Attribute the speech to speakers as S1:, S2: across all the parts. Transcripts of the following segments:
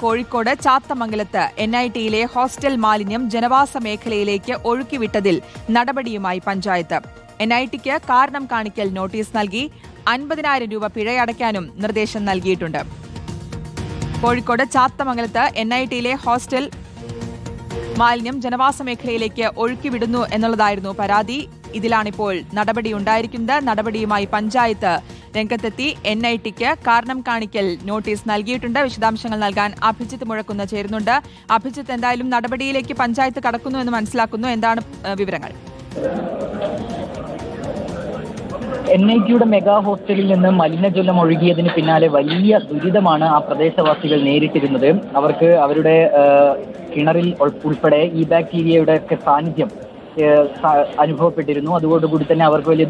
S1: കോഴിക്കോട് ചാത്തമംഗലത്ത് N I ടിയിലെ hostel മാലിന്യം ജനവാസ മേഖലയിലേക്ക് ഒഴുക്കിവിട്ടതിൽ നടപടിയുമായി പഞ്ചായത്ത്. എൻ ഐ ടിക്ക് കാരണം കാണിക്കൽ നോട്ടീസ് നൽകി അൻപതിനായിരം രൂപ പിഴയടയ്ക്കാനും നിർദ്ദേശം നൽകിയിട്ടുണ്ട്. കോഴിക്കോട് ചാത്തമംഗലത്ത് എൻ ഐ ടിയിലെ ഹോസ്റ്റൽ മാലിന്യം ജനവാസ മേഖലയിലേക്ക് ഒഴുക്കിവിടുന്നു എന്നുള്ളതായിരുന്നു പരാതി. ഇതിലാണിപ്പോൾ നടപടിയുണ്ടായിരിക്കുന്നത്. നടപടിയുമായി പഞ്ചായത്ത് രംഗത്തെത്തി എൻ ഐ ടിക്ക് കാരണം കാണിക്കൽ നോട്ടീസ് നൽകിയിട്ടുണ്ട്. വിശദാംശങ്ങൾ നൽകാൻ അഭിജിത്ത് മുഴക്കുന്ന ചേരുന്നുണ്ട്. അഭിജിത്ത് എന്തായാലും നടപടിയിലേക്ക് പഞ്ചായത്ത് കടക്കുന്നു എന്ന് മനസ്സിലാക്കുന്നു. എന്താണ് വിവരങ്ങൾ?
S2: എൻ ഐ ടിയുടെ മെഗാ ഹോസ്റ്റലിൽ നിന്ന് മലിനജലം ഒഴുകിയതിന് പിന്നാലെ വലിയ ദുരിതമാണ് ആ പ്രദേശവാസികൾ നേരിട്ടിരുന്നത്. അവർക്ക് അവരുടെ കിണറിൽ ഉൾപ്പെടെ ഈ ബാക്ടീരിയയുടെ ഒക്കെ സാന്നിധ്യം അനുഭവപ്പെട്ടിരുന്നു. അതോടുകൂടി തന്നെ അവർക്ക് വലിയ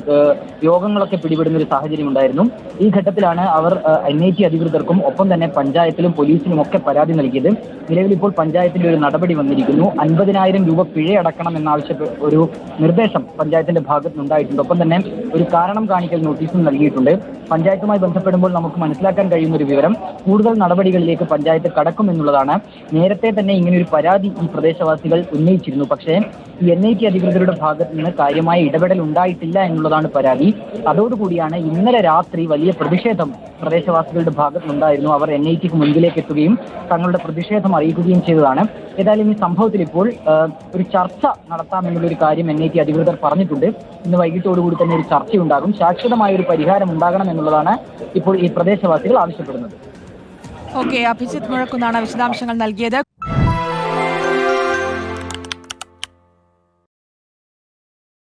S2: യോഗങ്ങളൊക്കെ പിടിപെടുന്ന ഒരു സാഹചര്യം ഉണ്ടായിരുന്നു ഈ ഘട്ടത്തിലാണ് അവർ എൻ ഐ ടി അധികൃതർക്കും ഒപ്പം തന്നെ പഞ്ചായത്തിലും പോലീസിനും ഒക്കെ പരാതി നൽകിയത്. നിലവിൽ ഇപ്പോൾ പഞ്ചായത്തിന്റെ ഒരു നടപടി വന്നിരിക്കുന്നു. അൻപതിനായിരം രൂപ പിഴ അടക്കണം എന്നാവശ്യപ്പെട്ട ഒരു നിർദ്ദേശം പഞ്ചായത്തിന്റെ ഭാഗത്ത് നിന്നുണ്ടായിട്ടുണ്ട് ഒപ്പം തന്നെ ഒരു കാരണം കാണിക്കൽ നോട്ടീസും നൽകിയിട്ടുണ്ട്. പഞ്ചായത്തുമായി ബന്ധപ്പെടുമ്പോൾ നമുക്ക് മനസ്സിലാക്കാൻ കഴിയുന്ന ഒരു വിവരം കൂടുതൽ നടപടികളിലേക്ക് പഞ്ചായത്ത് കടക്കും എന്നുള്ളതാണ്. നേരത്തെ തന്നെ ഇങ്ങനെ ഒരു പരാതി ഈ പ്രദേശവാസികൾ ഉന്നയിച്ചിരുന്നു. പക്ഷേ ഈ എൻ ഐ ടി അധികൃതരുടെ ഭാഗത്ത് നിന്ന് കാര്യമായ ഇടപെടൽ ഉണ്ടായിട്ടില്ല എന്നുള്ളതാണ് പരാതി. അതോടുകൂടിയാണ് ഇന്നലെ രാത്രി വലിയ പ്രതിഷേധം പ്രദേശവാസികളുടെ ഭാഗത്തുനിന്നുണ്ടായിരുന്നു. അവർ എൻ ഐ ടിക്ക് മുൻപിലേക്ക് എത്തുകയും തങ്ങളുടെ പ്രതിഷേധം അറിയിക്കുകയും ചെയ്തതാണ്. ഏതായാലും ഈ സംഭവത്തിൽ ഇപ്പോൾ ഒരു ചർച്ച നടത്താമെന്നുള്ള ഒരു കാര്യം എൻ ഐ ടി അധികൃതർ പറഞ്ഞിട്ടുണ്ട്. ഇന്ന് വൈകിട്ടോടുകൂടി തന്നെ ഒരു ചർച്ചയുണ്ടാകും. ശാശ്വതമായ ഒരു പരിഹാരം ഉണ്ടാകണം എന്നുള്ളതാണ് ഇപ്പോൾ ഈ പ്രദേശവാസികൾ ആവശ്യപ്പെടുന്നത്.
S1: ഓക്കെ അഭിജിത് മുഴക്കുന്നാണ് വിശദാംശങ്ങൾ നൽകിയത്.